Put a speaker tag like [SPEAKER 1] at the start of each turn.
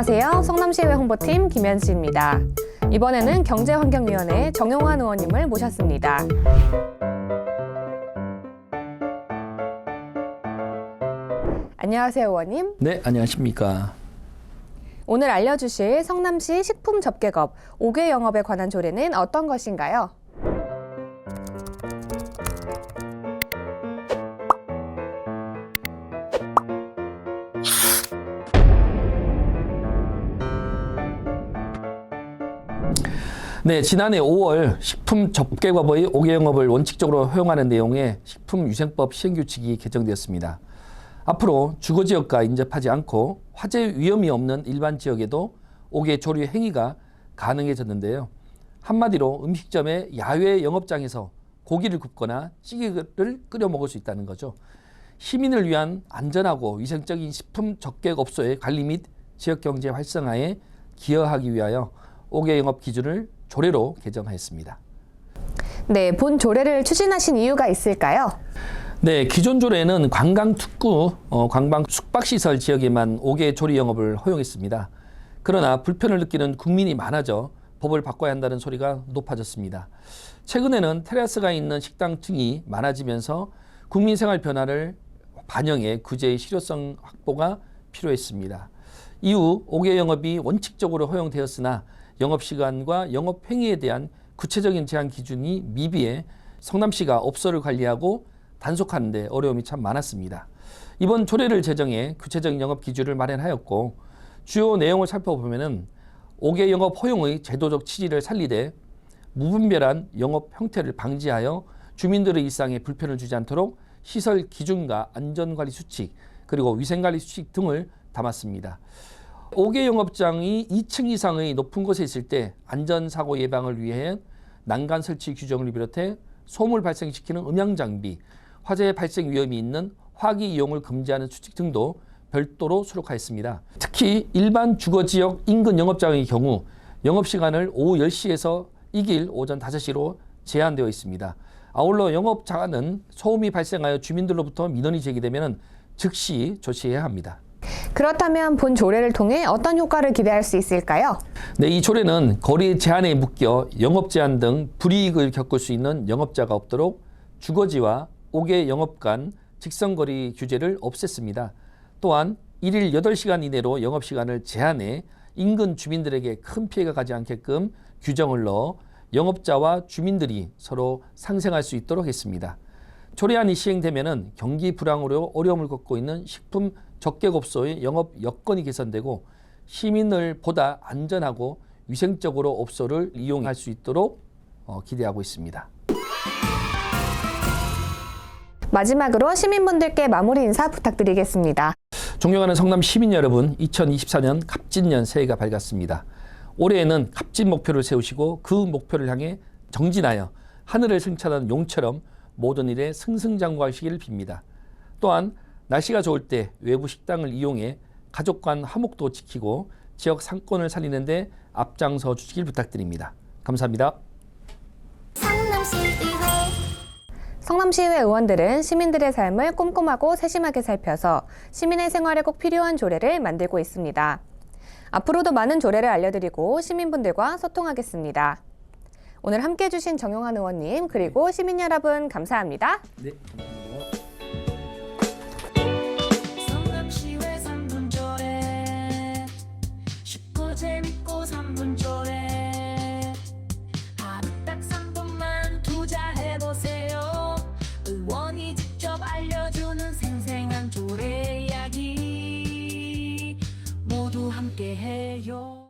[SPEAKER 1] 안녕하세요. 성남시의회 홍보팀 김현지입니다. 이번에는 경제환경위원회 정용환 의원님을 모셨습니다. 안녕하세요, 의원님.
[SPEAKER 2] 네, 안녕하십니까.
[SPEAKER 1] 오늘 알려주실 성남시 식품 접객업 5개 영업에 관한 조례는 어떤 것인가요?
[SPEAKER 2] 네, 지난해 5월 식품 접객업의 5개 영업을 원칙적으로 허용하는 내용의 식품위생법 시행규칙이 개정되었습니다. 앞으로 주거지역과 인접하지 않고 화재 위험이 없는 일반 지역에도 5개 조리 행위가 가능해졌는데요. 한마디로 음식점의 야외 영업장에서 고기를 굽거나 찌개를 끓여 먹을 수 있다는 거죠. 시민을 위한 안전하고 위생적인 식품 접객업소의 관리 및 지역 경제 활성화에 기여하기 위하여 5개 영업 기준을 조례로 개정하였습니다.
[SPEAKER 1] 네, 본 조례를 추진하신 이유가 있을까요?
[SPEAKER 2] 네, 기존 조례는 관광 특구, 어, 관광 숙박시설 지역에만 5개 조리 영업을 허용했습니다. 그러나 불편을 느끼는 국민이 많아져 법을 바꿔야 한다는 소리가 높아졌습니다. 최근에는 테라스가 있는 식당 등이 많아지면서 국민 생활 변화를 반영해 구제의 실효성 확보가 필요했습니다. 이후 5개 영업이 원칙적으로 허용되었으나 영업시간과 영업행위에 대한 구체적인 제한 기준이 미비해 성남시가 업소를 관리하고 단속하는 데 어려움이 참 많았습니다. 이번 조례를 제정해 구체적인 영업 기준을 마련하였고 주요 내용을 살펴보면은 5개 영업 허용의 제도적 취지를 살리되 무분별한 영업 형태를 방지하여 주민들의 일상에 불편을 주지 않도록 시설 기준과 안전관리 수칙 그리고 위생관리 수칙 등을 담았습니다. 5개 영업장이 2층 이상의 높은 곳에 있을 때 안전사고 예방을 위해 난간 설치 규정을 비롯해 소음을 발생시키는 음향 장비, 화재 발생 위험이 있는 화기 이용을 금지하는 수칙 등도 별도로 수록하였습니다. 특히 일반 주거지역 인근 영업장의 경우 영업시간을 오후 10시에서 이길 오전 5시로 제한되어 있습니다. 아울러 영업자는 소음이 발생하여 주민들로부터 민원이 제기되면 즉시 조치해야 합니다.
[SPEAKER 1] 그렇다면 본 조례를 통해 어떤 효과를 기대할 수 있을까요?
[SPEAKER 2] 네, 이 조례는 거리 제한에 묶여 영업 제한 등 불이익을 겪을 수 있는 영업자가 없도록 주거지와 5개 영업 간 직선거리 규제를 없앴습니다. 또한 일일 8시간 이내로 영업시간을 제한해 인근 주민들에게 큰 피해가 가지 않게끔 규정을 넣어 영업자와 주민들이 서로 상생할 수 있도록 했습니다. 조례안이 시행되면은 경기 불황으로 어려움을 겪고 있는 식품 적객업소의 영업 여건이 개선되고 시민을 보다 안전하고 위생적으로 업소를 이용할 수 있도록 어, 기대하고 있습니다.
[SPEAKER 1] 마지막으로 시민분들께 마무리 인사 부탁드리겠습니다.
[SPEAKER 2] 존경하는 성남 시민 여러분, 2024년 갑진년 새해가 밝았습니다. 올해에는 갑진 목표를 세우시고 그 목표를 향해 정진하여 하늘을 승천한 용처럼 모든 일에 승승장구하시기를 빕니다. 또한 날씨가 좋을 때 외부 식당을 이용해 가족 간 화목도 지키고 지역 상권을 살리는데 앞장서 주시길 부탁드립니다. 감사합니다.
[SPEAKER 3] 성남시의회
[SPEAKER 1] 성남시의회 의원들은 시민들의 삶을 꼼꼼하고 세심하게 살펴서 시민의 생활에 꼭 필요한 조례를 만들고 있습니다. 앞으로도 많은 조례를 알려드리고 시민분들과 소통하겠습니다. 오늘 함께 해주신 정용환 의원님 그리고 시민 여러분 감사합니다.
[SPEAKER 2] 네.